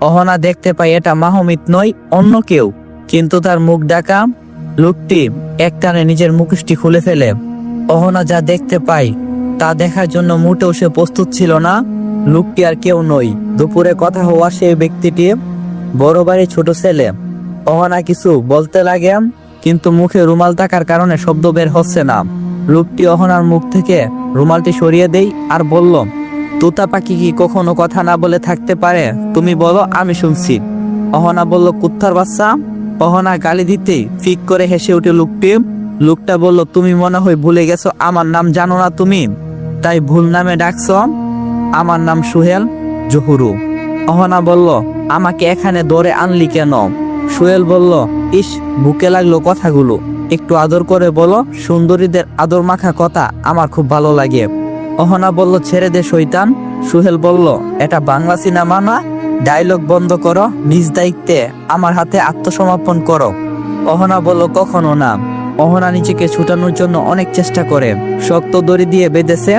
অহনা দেখতে পায় এটা মাহমিত নয়, অন্য কেউ। কিন্তু তার মুখ ডাকা লোকটি একটানে নিজের মুখোশটি খুলে ফেলে। অহনা যা দেখতে পায়, তা দেখার জন্য মোটেও সে প্রস্তুত ছিল না। লোকটি আর কেউ নই। দুপুরে কথা হওয়া সেই ব্যক্তিটি বড় বাড়ি ছোট ছেলে। অহনা কিছু বলতে লাগে, কিন্তু মুখে রুমাল থাকার কারণে শব্দ বের হচ্ছে না। লোকটি অহনার মুখ থেকে রুমালটি সরিয়ে দেই আর বলল তোতা পাখি কি কখনো কথা না বলে থাকতে পারে? তুমি বলো, আমি শুনছি। অহনা বলল, কুত্তার বাচ্চা? অহনা গালি দিতে ফিক করে হেসে উঠে লোকটি। লোকটা বলল, তুমি মনে হয় ভুলে গেছো, আমার নাম জানো না তুমি। তাই ভুল নামে ডাকছ। আমার নাম সুহেল জহুরু। অহনা বলল, আমাকে এখানে দৌড়ে আনলি কেন? সুহেল বলল, ইস বুকে লাগল কথাগুলো। একটু আদর করে বলো, সুন্দরীদের আদর মাখা কথা আমার খুব ভালো লাগে। অহনা বলল, ছেড়ে দে শৈতান সুহেল বলল, এটা বাংলা সিনেমা না? ডায়লগ বন্ধ করো, নিজ দায়িত্বে আমার হাতে আত্মসমর্পণ করো। অহনা বলল, কখনো না। অহনা নিজেকে ছুটানোর জন্য অনেক চেষ্টা করে, শক্ত দড়ি দিয়ে বেঁধেছে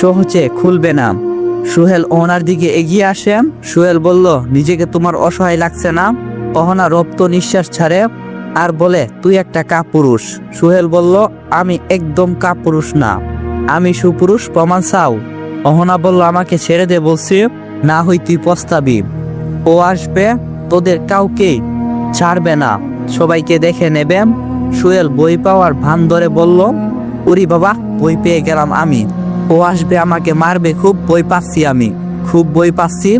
সহজে খুলবে না। সুহেল অহনার দিকে এগিয়ে আসে, সুহেল বলল, নিজেকে তোমার অসহায় লাগছে না? অহনা রক্ত নিঃশ্বাস ছাড়ে, আর বলে, তুই একটা কাপুরুষ। সুহেল বলল, আমি একদম কাপুরুষ না। আমি সুপুরুষ, প্রমাণ চাও। অহনা বলল, আমাকে ছেড়ে দে, বলছি। না হই, তুই পস্তাবি। ও আসবে? তোদের কাউকে ছাড়বে না। সবাইকে দেখে নেবে। সুয়েল বই পাওয়ার ভান ধরে বলল, উরি বাবা, বই পেয়ে গেলাম আমি। ও আসবে, আমাকে মারবে, খুব বই পাচ্ছি আমি। খুব বই পাচ্ছি?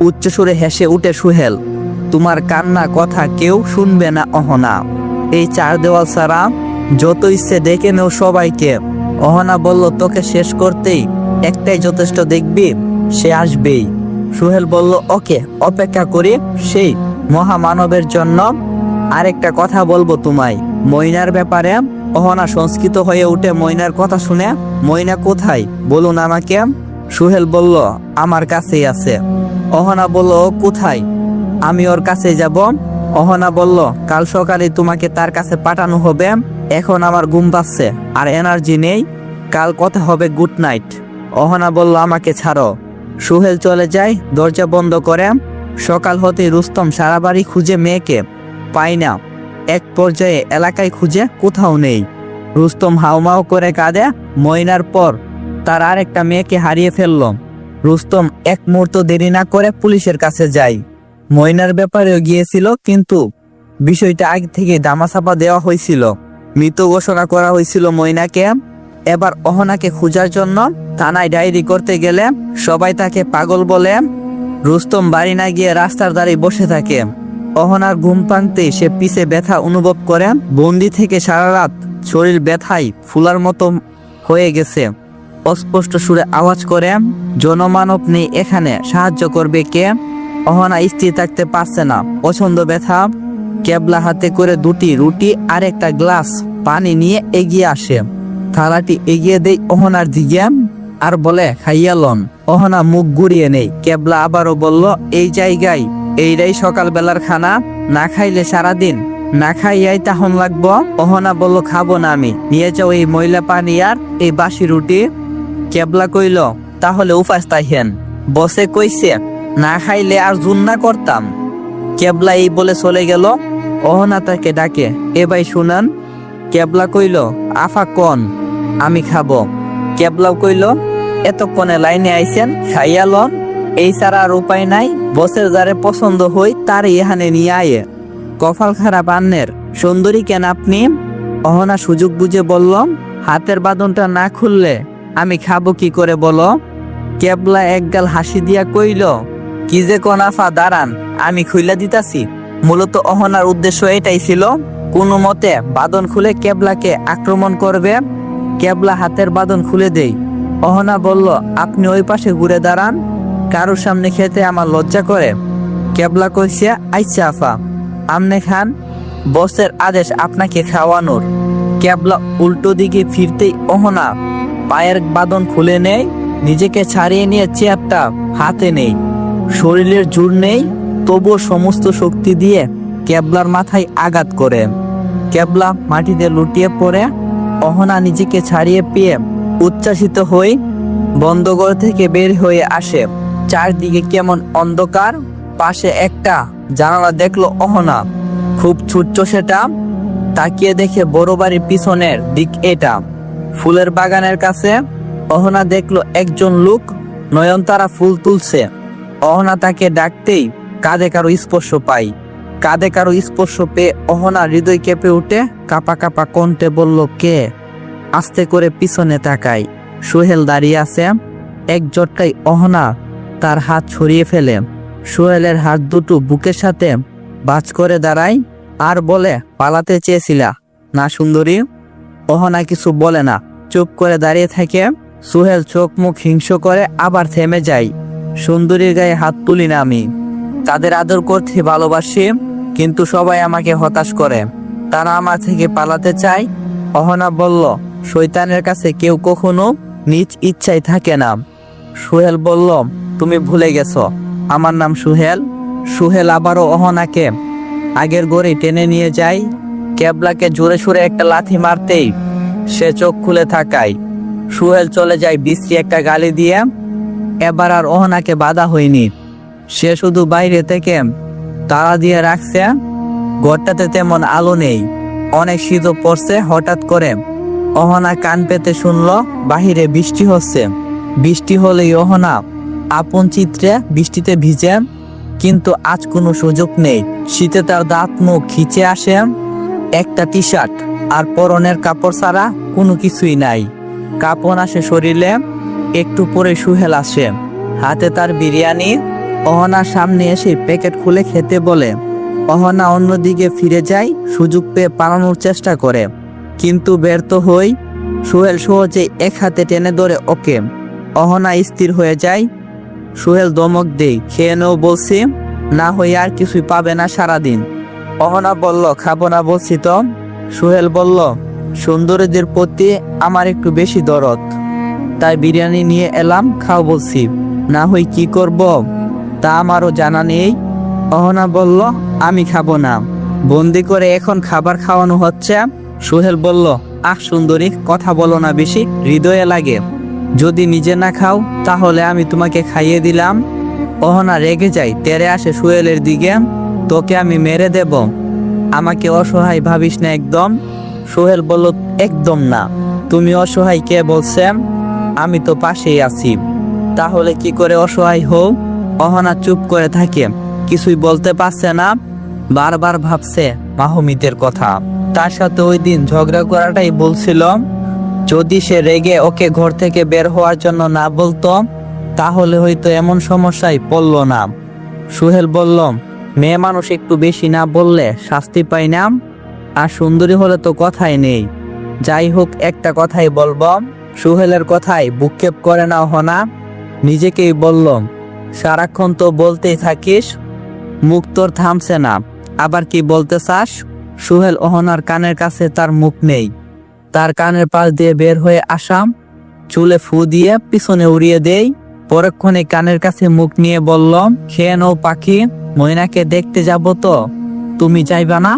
উচ্চ সুরে হেসে উঠে সুহেল, তোমার কান্না কথা কেউ শুনবে না, অহনা। এই চার দেওয়াল ছাড়া যত ইচ্ছে ডেকে নেও সবাইকে। অহনা বলল, তোকে শেষ করতেই একটাই যথেষ্ট দেখবি, সে আসবেই। সুহেল বলল, ওকে, অপেক্ষা করি, সেই মহামানবের জন্য আরেকটা কথা বলব তোমায়। ময়নার ব্যাপারে অহনা সংস্কৃত হয়ে উঠে ময়নার কথা শুনে, ময়না কোথায়? বলুন আমাকে। সুহেল বলল, আমার কাছেই আছে। অহনা বলল "ও কোথায়? আমি ওর কাছে যাব। অহনা বলল, কাল সকালে তোমাকে তার কাছে পাঠানো হবে। এখন আমার ঘুম পাচ্ছে, আর এনার্জি নেই। কাল কথা হবে গুড নাইট অহনা বলল, আমাকে ছাড়ো। সুহেল চলে যায়, দরজা বন্ধ করে। সকাল হতে রুস্তম সারা বাড়ি খুঁজে মেয়েকে পায় না। এক পর্যায়ে এলাকায় খুঁজে কোথাও নেই। রুস্তম হাউমাউ করে কাঁদে। ময়নার পর তার আরেকটা মেয়েকে হারিয়ে ফেলল। রুস্তম এক মুহূর্ত দেরি না করে পুলিশের কাছে যায়। ময়নার ব্যাপারেও গিয়েছিল, কিন্তু বিষয়টা আগে থেকে দামাচাপা দেওয়া হয়েছিল। মৃত ঘোষণা করা হয়েছিল ময়নাকে। এবার অহনাকে খোঁজার জন্য থানায় ডায়েরি করতে গেলে সবাই তাকে পাগল বলে। রুস্তম বাড়ি না গিয়ে রাস্তার ধারে বসে থাকে। অহনার ঘুম ভাঙতে সে পিছে ব্যথা অনুভব করে। বন্দি থেকে সারা রাত শরীর ব্যথায় ফুলার মতো হয়ে গেছে। অস্পষ্ট সুরে আওয়াজ করে, জনমানব নেই এখানে, সাহায্য করবে কে? অহনা স্থির থাকতে পারছে না। পছন্দ ব্যথা, কেবলা হাতে করে দুটি রুটি আর একটা গ্লাস পানি নিয়ে এগিয়ে আসে। থালাটি এগিয়ে দেই অহনার দিকে আর বলে, খাইয়া লন। অহনা মুখ ঘুরিয়ে নেই। কেবলা আবারও বলল, এই জায়গায় এইটাই সকালবেলার খানা, না খাইলে সারাদিন, না খাইয়াই তাহন লাগবো। অহনা বলল, খাব না আমি। নিয়ে যাও এই ময়লা পানি আর এই বাসি রুটি। কেবলা কইল, তাহলে উপাস তাইহেন বসে কইছে না খাইলে আর জুন না করতাম। কেবলা এই বলে চলে গেল। অহনা তাকে ডাকে, এ ভাই শুনান, কেবলা কইল, আফা কন, আমি খাব। কেবলাও কইল, এতক্ষণে লাইনে আইছেন, খাইয়া লন। এই ছাড়া আর উপায় নাই, বসের যারে পছন্দ হই তার এখানে নিয়ে আয়ে। কপাল খারাপ আন্নের, সুন্দরী কেন আপনি? অহনা সুযোগ বুঝে বলল, হাতের বাঁধনটা না খুললে আমি খাব কি করে বলো? কেবলা একগাল হাসি দিয়া কইল কি যে কনাফা দাঁড়ান, আমি খুইলা দিতাছি। মূলত অহনার উদ্দেশ্য এটাই ছিল, কোনো মতে বাদন খুলে কেবলাকে আক্রমণ করবে। কেবলা হাতের বাদন খুলে দেই। অহনা বলল, আপনি ওই পাশে ঘুরে দাঁড়ান কারোর সামনে খেতে আমার লজ্জা করে। কেবলা কইছে আইসা আফা, আমনে খান, বসের আদেশ আপনাকে খাওয়ানোর। কেবলা উল্টো দিকে ফিরতেই অহনা পায়ের বাদন খুলে নেয়, নিজেকে ছাড়িয়ে নিয়ে চেয়ারটা হাতে নেই শরীরের জোর নেই, তবুও সমস্ত শক্তি দিয়ে কেবলার মাথায় আঘাত করে। কেবলা মাটিতে লুটিয়ে পড়ে, অহনা নিজেকে ছাড়িয়ে পেয়ে উচ্ছ্বাসিত হয়ে বন্ধঘর থেকে বের হয়ে আসে। চারদিকে কেমন অন্ধকার, পাশে একটা জানালা দেখল অহনা। খুব ছুটছ সেটা, তাকিয়ে দেখে বড় বাড়ির পিছনের দিক এটা। ফুলের বাগানের কাছে অহনা দেখল একজন লোক, নয়নতারা ফুল তুলছে। অহনা তাকে ডাকতেই কাঁধে কারও স্পর্শ পাই কাঁধে কারও স্পর্শ পেয়ে অহনা হৃদয় কেঁপে উঠে কাপা কাপা কণ্ঠে বলল, কে? আস্তে করে পিছনে তাকাই সোহেল দাঁড়িয়ে আছে। এক জটকাই অহনা তার হাত ছড়িয়ে ফেলে। সোহেলের হাত দুটো বুকের সাথে বাজ করে দাঁড়াই আর বলে, পালাতে চেয়েছিলা না সুন্দরী? অহনা কিছু বলে না। চুপ করে দাঁড়িয়ে থাকে। সোহেল চোখ মুখ হিংস করে আবার থেমে যায়। সুন্দরীর গায়ে হাত তুলি না আমি। তাদের আদর করতে ভালোবাসি, কিন্তু সবাই আমাকে হতাশ করে। তারা আমার থেকে পালাতে চায়। অহনা বলল শৈতানের কাছে কেউ কখনো নিজ ইচ্ছায় থাকে না। সুহেল বলল, তুমি ভুলে গেছো। আমার নাম সুহেল। সুহেল আবারও অহনাকে আগের গড়ে টেনে নিয়ে যায়। ক্যাবলাকে জোরে সুরে একটা লাথি মারতেই সে চোখ খুলে থাকায়। সুহেল চলে যায় বিশ্রী একটা গালি দিয়ে। এবার আর অহনাকে বাধা হয়নি। সে শুধু বাইরে থেকে তালা দিয়ে রাখছে। ঘরটাতে তেমন আলো নেই। অনেক শীত পড়ছে হঠাৎ করে। অহনা কান পেতে শুনলো, বাহিরে বৃষ্টি হচ্ছে। বৃষ্টি হলেই অহনা আপন চিত্রে বৃষ্টিতে ভিজে, কিন্তু আজ কোনো সুযোগ নেই। শীতে তার দাঁত মুখ খিচে আসে। একটা টি শার্ট আর পরনের কাপড় ছাড়া কোনো কিছুই নাই। কাপড় আসে শরীরে। একটু পরে সুহেল আসে। হাতে তার বিরিয়ানি, অহনার সামনে এসে প্যাকেট খুলে খেতে বলে। অহনা অন্যদিকে ফিরে যায়, সুযোগ পেয়ে পালানোর চেষ্টা করে। কিন্তু ব্যর্থ হই, সোহেল সহজে এক হাতে টেনে ধরে ওকে। অহনা স্থির হয়ে যায়। সোহেল দমক দেই খেয়ে নেও, বলছি। না হয়ে আর কিছুই পাবে না সারাদিন। অহনা বলল, খাব না, বলছি তো। সোহেল বলল, সুন্দরীদের প্রতি আমার একটু বেশি দরদ। তাই বিরিয়ানি নিয়ে এলাম, খাও বলছি। না হই কি করব? তা আমারও জানা নেই। অহনা বলল, আমি খাব না। বন্দি করে এখন খাবার খাওয়ানো হচ্ছে। সোহেল বলল, আহ, সুন্দরী, কথা বলো না বেশি, হৃদয়ে লাগে। যদি নিজে না খাও, তাহলে আমি তোমাকে খাইয়ে দিলাম। অহনা রেগে যাই তেরে আসে সোহেলের দিকে। তোকে আমি মেরে দেব। আমাকে অসহায় ভাবিস না একদম? সোহেল বলল, একদম না। তুমি অসহায় কে বলছে আমি তো পাশেই আছি। তাহলে কি করে অসহায় হও? অহনা চুপ করে থাকে। কিছুই বলতে পারছে না। বারবার ভাবছে মাহমিতের কথা। তার সাথে ওই দিন ঝগড়া করাটাই বলছিল। যদি সে রেগে ওকে ঘর থেকে বের হওয়ার জন্য না বলতো, তাহলে হয়তো এমন সমস্যায় পড়ল না। সুহেল বলল, মেয়ে মানুষ একটু বেশি না বললে শাস্তি পাই না। আর সুন্দরী হলে তো কথাই নেই। যাই হোক, একটা কথাই বলব। সুহেলের কথাই বুকক্ষেপ করে না হনা। নিজেকেই বলল সারাক্ষণ তো বলতেই থাকিস, মুখ তোর থামছে না। আবার কি বলতে চাস? সুহেল অহনার কানের কাছে তার মুখ নেই। তার কানের পাশ দিয়ে বের হয়ে আসাম, চুলে ফু দিয়ে পিছনে উড়িয়ে দেই। পরক্ষণে কানের কাছে মুখ নিয়ে বলল খেয়ে নৌ পাখি, ময়নাকে দেখতে যাব তো? তুমি যাইবা না?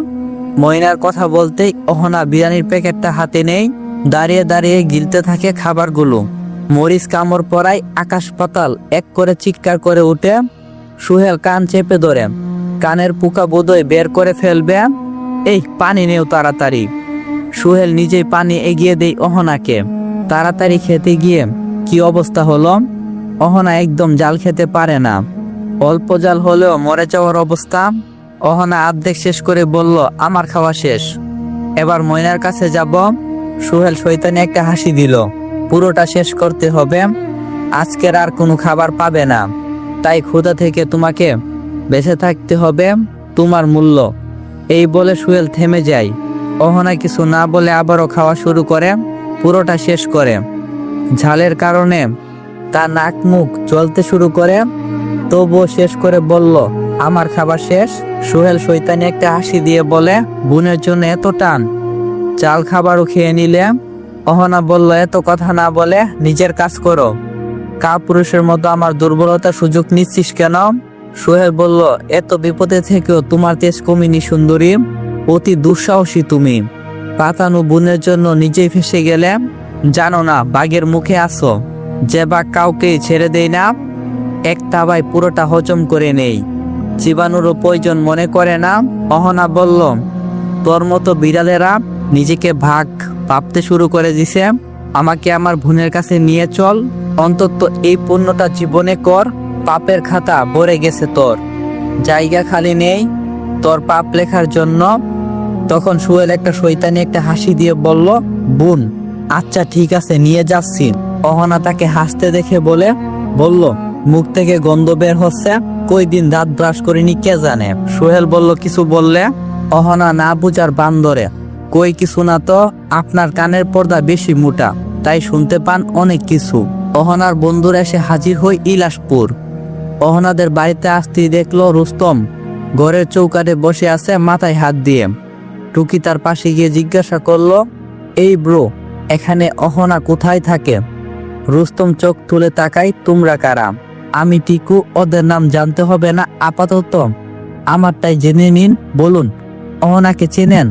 ময়নার কথা বলতেই অহনা বিরিয়ানির প্যাকেটটা হাতে নেই। দাঁড়িয়ে দাঁড়িয়ে গিলতে থাকে খাবারগুলো। মরিচ কামড় পরাই আকাশ পাতাল এক করে চিৎকার করে উঠে, সুহেল কান চেপে ধরে, কানের পুকা বোধই বের করে ফেলবে। এই, পানি নেও তাড়াতাড়ি। সুহেল নিজেই পানি এগিয়ে দেই অহনাকে। তাড়াতাড়ি খেতে গিয়ে কি অবস্থা হলো? অহনা একদম জাল খেতে পারে না। অল্প জাল হলেও মরে যাওয়ার অবস্থা। অহনা আর্ধেক শেষ করে বলল, আমার খাওয়া শেষ। এবার ময়নার কাছে যাব। সুহেল শৈতানি একটা হাসি দিল। পুরোটা শেষ করতে হবে। আজকের আর কোনো খাবার পাবে না। তাই ক্ষুধা থেকে তোমাকে বেঁচে থাকতে হবে। তোমার মূল্য। এই বলে সোহেল থেমে যায়। অহনা কিছু না বলে আবারও খাওয়া শুরু করে। পুরোটা শেষ করে। ঝালের কারণে তার নাক মুখ চলতে শুরু করে। তবুও শেষ করে বলল, আমার খাবার শেষ। সোহেল শৈতানি একটা হাসি দিয়ে বলে, বোনের জন্য এত টান। চাল খাবারও খেয়ে নিলে। অহনা বলল, এত কথা না বলে নিজের কাজ করো। কা পুরুষের মতো আমার দুর্বলতার সুযোগ নিচ্ছিস কেন? সোহেল বলল, এত বিপদে থেকেও তোমার তেজ কমিনি সুন্দরী। অতি দুঃসাহসী তুমি। পাতানু বোনের জন্য নিজেই ফেসে গেলে জানো না বাঘের মুখে আসো যে বাঘ কাউকে ছেড়ে দেয় না, এক তাবায় পুরোটা হজম করে নেই। চিবানোরও প্রয়োজন মনে করে না। অহনা বলল, তোর মতো বিড়ালেরা নিজেকে ভাগ ভাবতে শুরু করে দিছে, আমাকে আমার বোনের কাছে নিয়ে চল, অন্তত এই পুণ্যটা জীবনে কর, পাপের খাতা ভরে গেছে তোর। জায়গা খালি নেই, তোর পাপ লেখার জন্য। তখন সুয়েল একটা শৈতানি একটা হাসি দিয়ে বলল, বোন আচ্ছা ঠিক আছে, নিয়ে যাচ্ছি। অহনা তাকে হাসতে দেখে বলে, বলল, মুখ থেকে গন্ধ বের হচ্ছে কই দিন দাঁত ব্রাশ করিনি কে জানে? সোহেল বলল, কিছু বললে? অহনা না বুঝার বান্দরে কই কিছু না তো? আপনার কানের পর্দা বেশি মোটা, তাই শুনতে পান অনেক কিছু। অহনার বন্ধুরা এসে হাজির হই ইলাসপুর অহনাদের বাড়িতে আসতেই দেখল রুস্তম। ঘরের চৌকাটে বসে আছে, মাথায় হাত দিয়ে। টুকি তার পাশে গিয়ে জিজ্ঞাসা করল, এই ব্রো, এখানে অহনা কোথায় থাকে? রুস্তম চোখ তুলে তাকাই তোমরা কারা? আমি টিকু, ওদের নাম জানতে হবে না, আপাতত। আমারটাই জেনে নিন, বলুন, অহনাকে চেনেন?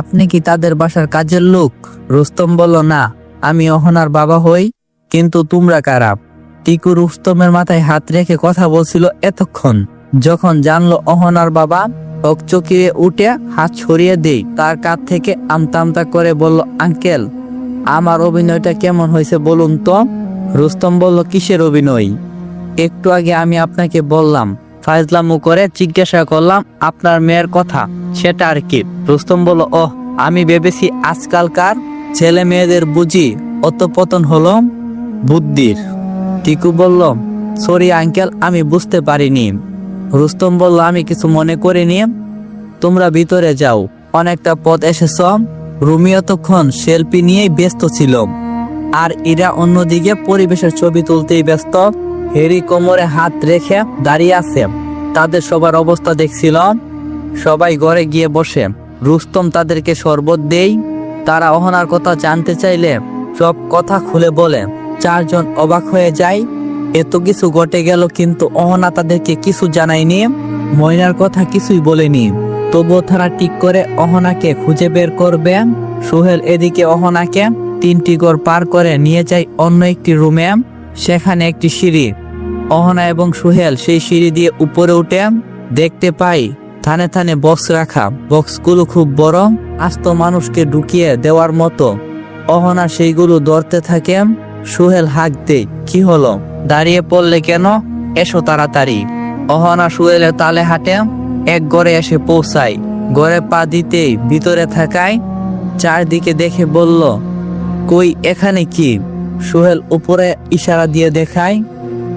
আপনি কি তাদের বাসার কাজের লোক? রুস্তম বলল, না, আমি অহনার বাবা হই, কিন্তু তোমরা কারা? টিকু রুস্তমের মাথায় হাত রেখে কথা বলছিল এতক্ষণ। যখন জানলো অহনার বাবা চকিয়ে উঠে হাত ছড়িয়ে দেই, তার কাছ থেকে আমতা আমতা করে বলল, আঙ্কেল, আমার অভিনয়টা কেমন হয়েছে বলুন তো? রুস্তম বলল, কিসের অভিনয়? একটু আগে আমি আপনাকে বললাম ফাইজলামু করে জিজ্ঞাসা করলাম, আপনার মেয়ের কথা? সেটা আর কি? রুস্তম বলল, ওহ, আমি ভেবেছি আজকালকার ছেলে মেয়েদের বুঝি অত পতন হলো বুদ্ধির। টিকু বলল, সরি আঙ্কেল, আমি বুঝতে পারিনি। রুস্তম বলল, আমি কিছু মনে করিনি। তোমরা ভিতরে যাও। অনেকটা পথ এসেছ। রুমিও তখন সেলফি নিয়েই ব্যস্ত ছিল। আর এরা অন্যদিকে পরিবেশের ছবি তুলতেই ব্যস্ত। হেরি কোমরে হাত রেখে দাঁড়িয়ে আছে। তাদের সবার অবস্থা দেখছিল। সবাই ঘরে গিয়ে বসে। রুস্তম তাদেরকে শরবত দেই। তারা অহনার কথা জানতে চাইলে সব কথা খুলে বলে। চারজন অবাক হয়ে যায়। এত কিছু ঘটে গেল, কিন্তু অহনা তাদেরকে কিছু জানায়নি। ময়নার কথা কিছুই বলেনি। তবুও তারা ঠিক করে অহনাকে খুঁজে বের করবে। সোহেল এদিকে অহনাকে তিনটি ঘর পার করে নিয়ে যায় অন্য একটি রুমে। সেখানে একটি সিঁড়ি। অহনা এবং সোহেল সেই সিঁড়ি দিয়ে উপরে উঠে দেখতে পাই থানে থানে বক্স রাখা। বক্সগুলো খুব বড়, আস্ত মানুষকে ঢুকিয়ে দেওয়ার মতো। অহনা সেইগুলো ধরতে থাকে, সোহেল হাঁক কি হলো? দাঁড়িয়ে পড়লে কেন? এসো তাড়াতাড়ি। অহনা সোহেলের তালে হাঁটে, এক ঘরে এসে পৌঁছায়। ঘরে পা দিতেই ভিতরে থাকায় চারদিকে দেখে বলল, কই, এখানে কি? সোহেল উপরে ইশারা দিয়ে দেখায়,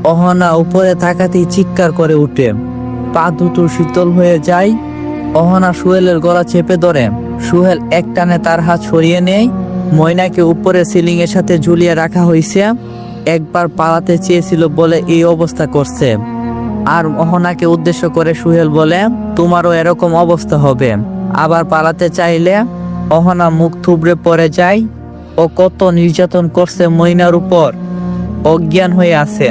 অহনা উপরে থাকাতেই চিৎকার করে উঠে। পা দুটো শীতল হয়ে যায়, অহনা সোহেলের গলা চেপে ধরে। সোহেল এক টানে তার হাত সরিয়ে নেয়, ময়নাকে উপরে সিলিং এর সাথে ঝুলিয়ে রাখা হয়েছে একবার পালাতে চেয়েছিল বলে এই অবস্থা করছে। আর অহনাকে উদ্দেশ্য করে সুহেল বলে, তোমারও এরকম অবস্থা হবে। আবার পালাতে চাইলে, অহনা মুখ থুবড়ে পড়ে যায় ও কত নির্যাতন করছে মইনার উপর। অজ্ঞান হয়ে আছে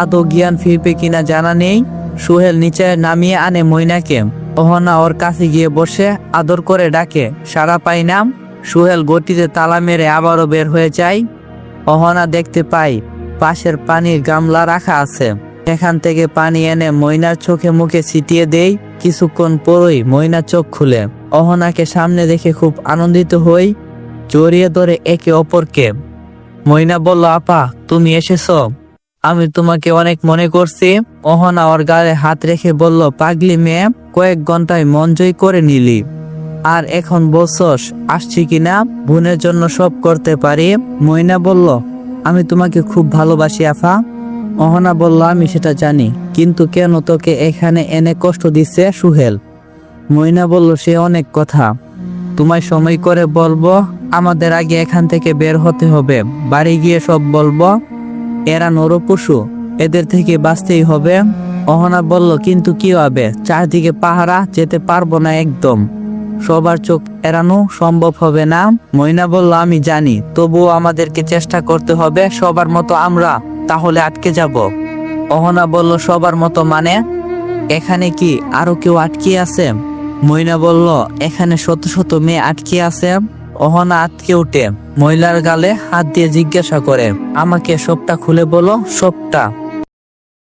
আদৌ জ্ঞান ফিরবে কিনা জানা নেই। সুহেল নিচে নামিয়ে আনে মইনাকে অহনা ওর কাছে গিয়ে বসে আদর করে ডাকে, সারা পাই নাম? সুহেল গতিতে তালা মেরে আবারও বের হয়ে যায়। অহনা দেখতে পাই পাশের পানির গামলা রাখা আছে। এখান থেকে পানি এনে ময়নার চোখে মুখে ছিটিয়ে দেই কিছুক্ষণ পরই ময়না চোখ খুলে। অহনাকে সামনে দেখে খুব আনন্দিত হই। জড়িয়ে ধরে একে অপরকে। ময়না বলল, আপা, তুমি এসেছ? আমি তোমাকে অনেক মনে করছি। অহনা ওর গালে হাত রেখে বলল, পাগলি মেয়ে, কয়েক ঘন্টায় মন জয় করে নিলি। আর এখন বলছস, আসছি কিনা বোনের জন্য সব করতে পারি? ময়না বলল, আমি তোমাকে খুব ভালোবাসি আফা অহনা বলল, আমি সেটা জানি, কিন্তু কেন তোকে এখানে এনে কষ্ট দিচ্ছে সুহেল? ময়না বলল, সে অনেক কথা। তোমায় সময় করে বলব আমাদের আগে এখান থেকে বের হতে হবে। বাড়ি গিয়ে সব বলব, এরা নরপশু, এদের থেকে বাঁচতেই হবে। অহনা বলল, কিন্তু কি হবে? চারদিকে পাহারা, যেতে পারব না একদম। সবার চোখ এড়ানো সম্ভব হবে না। ময়না বলল, আমি জানি, তবুও আমাদেরকে চেষ্টা করতে হবে। সবার মতো আমরা, তাহলে আটকে যাব। অহনা বলল, সবার মতো মানে? এখানে কি আরও কেউ আটকে আছে? ময়না বলল, এখানে শত শত মেয়ে আটকে আছে। অহনা আটকে উঠে মহিলার গালে হাত দিয়ে জিজ্ঞাসা করে আমাকে সবটা খুলে বলো সবটা।